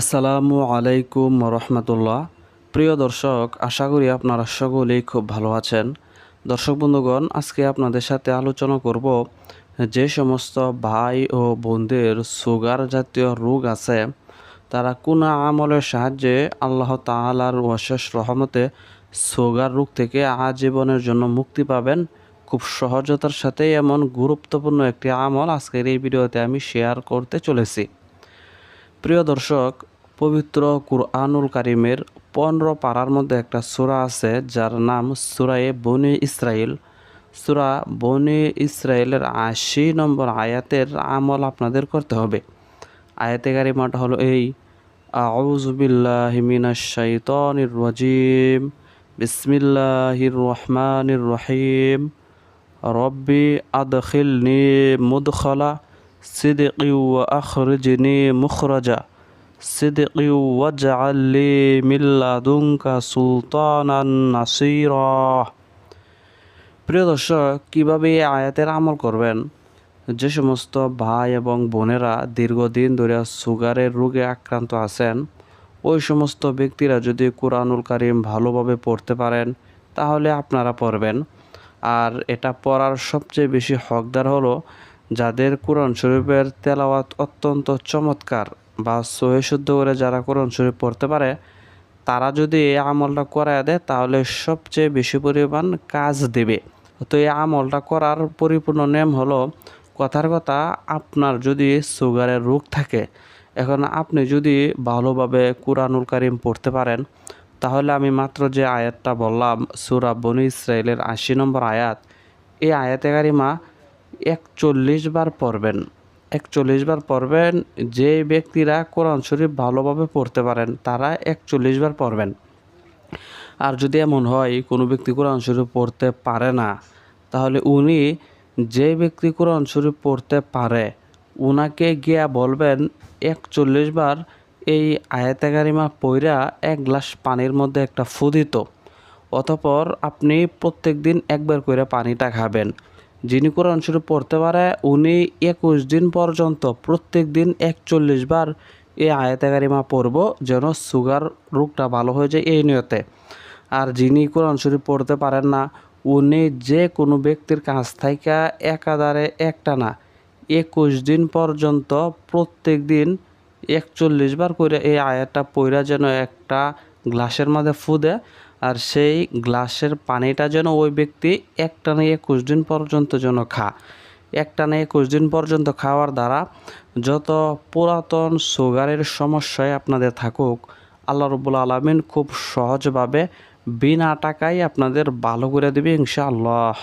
আসসালামু আলাইকুম রহমতুল্লাহ। প্রিয় দর্শক, আশা করি আপনারা সকলেই খুব ভালো আছেন। দর্শক বন্ধুগণ, আজকে আপনাদের সাথে আলোচনা করব যে সমস্ত ভাই ও বোনদের সুগার জাতীয় রোগ আছে, তারা কোন আমলের সাহায্যে আল্লাহ তাআলার অশেষ রহমতে সুগার রোগ থেকে আজীবনের জন্য মুক্তি পাবেন। খুব সহজতার সাথে এমন গুরুত্বপূর্ণ একটি আমল আজকের এই ভিডিওতে আমি শেয়ার করতে চলেছি। প্রিয় দর্শক, পবিত্র কুরআনুল কারিমের পনেরো পাড়ার মধ্যে একটা সূরা আছে, যার নাম সুরায়ে বনি ইসরাইল সূরা বনি ইসরায়েলের আশি নম্বর আয়াতের আমল আপনাদের করতে হবে। আয়াতে কারিমাটা হলো এই আউজুবিল্লাহি মিনাশ শাইতানির রাজিম, বিসমিল্লাহির রহমানির রহিম, রব্বি আদখিলনি মুদখলা ওয়া আখরিজনি মুখরাজা সিদকি ওয়াজআল লি মিন লাদুনকা সুলতানান নাসীরা প্রিয় দর্শক, কীভাবে এই আয়াতের আমল করবেন? যে সমস্ত ভাই এবং বোনেরা দীর্ঘদিন ধরে সুগারের রোগে আক্রান্ত আছেন, ওই সমস্ত ব্যক্তিরা যদি কোরআনুল কারিম ভালোভাবে পড়তে পারেন, তাহলে আপনারা পড়বেন। আর এটা পড়ার সবচেয়ে বেশি হকদার হলো যাদের কোরআন শরীফের তেলাওয়াত অত্যন্ত চমৎকার বা সহে শুদ্ধ করে যারা কোরআন শরীফ পড়তে পারে, তারা যদি এই আমলটা করায় দেয়, তাহলে সবচেয়ে বেশি পরিমাণ কাজ দেবে। তো এই আমলটা করার পরিপূর্ণ নিয়ম হলো, কথার কথা, আপনার যদি সুগারের রোগ থাকে, এখন আপনি যদি ভালোভাবে কোরআনুল কারিম পড়তে পারেন, তাহলে আমি মাত্র যে আয়াতটা বললাম, সুরা বনি ইসরায়েলের আশি নম্বর আয়াত, এই আয়াতে কারিমা একচল্লিশ বার পড়বেন। একচল্লিশ বার পড়বেন, যে ব্যক্তিরা কোরআন শরীফ ভালোভাবে পড়তে পারেন, তারা একচল্লিশ বার পড়বেন। আর যদি এমন হয়, কোনো ব্যক্তি কোরআন শরীফ পড়তে পারে না, তাহলে উনি যে ব্যক্তি কোরআন শরীফ পড়তে পারে, উনাকে গিয়া বলবেন, একচল্লিশ বার এই আয়াতে কারিমা পইরা এক গ্লাস পানির মধ্যে একটা ফু দিত। অতপর আপনি প্রত্যেক দিন একবার করে পানিটা খাবেন। যিনি কোরআন শরীফ পড়তে পারে, উনি একুশ দিন পর্যন্ত প্রত্যেক দিন একচল্লিশ বার এই আয়াতে পড়ব যেন সুগার রোগটা ভালো হয়ে যায় এই নিয়তে। আর যিনি কোরআন শরীফ পড়তে পারেন না, উনি যে কোনো ব্যক্তির কাছ থেকে একাধারে একটা না, একুশ দিন পর্যন্ত প্রত্যেক দিন একচল্লিশ বার করে এই আয়াতটা পইরা যেন একটা গ্লাসের মধ্যে ফু দেয় আর সেই গ্লাসের পানিটা যেন ওই ব্যক্তি একটা নিয়ে একুশ দিন পর্যন্ত যেন খা। একটা নিয়ে একুশ দিন পর্যন্ত খাওয়ার দ্বারা যত পুরাতন সুগারের সমস্যায় আপনাদের থাকুক, আল্লাহ রবুল আলমিন খুব সহজভাবে বিনা টাকায় আপনাদের ভালো করে দেবে ইনশাআল্লাহ।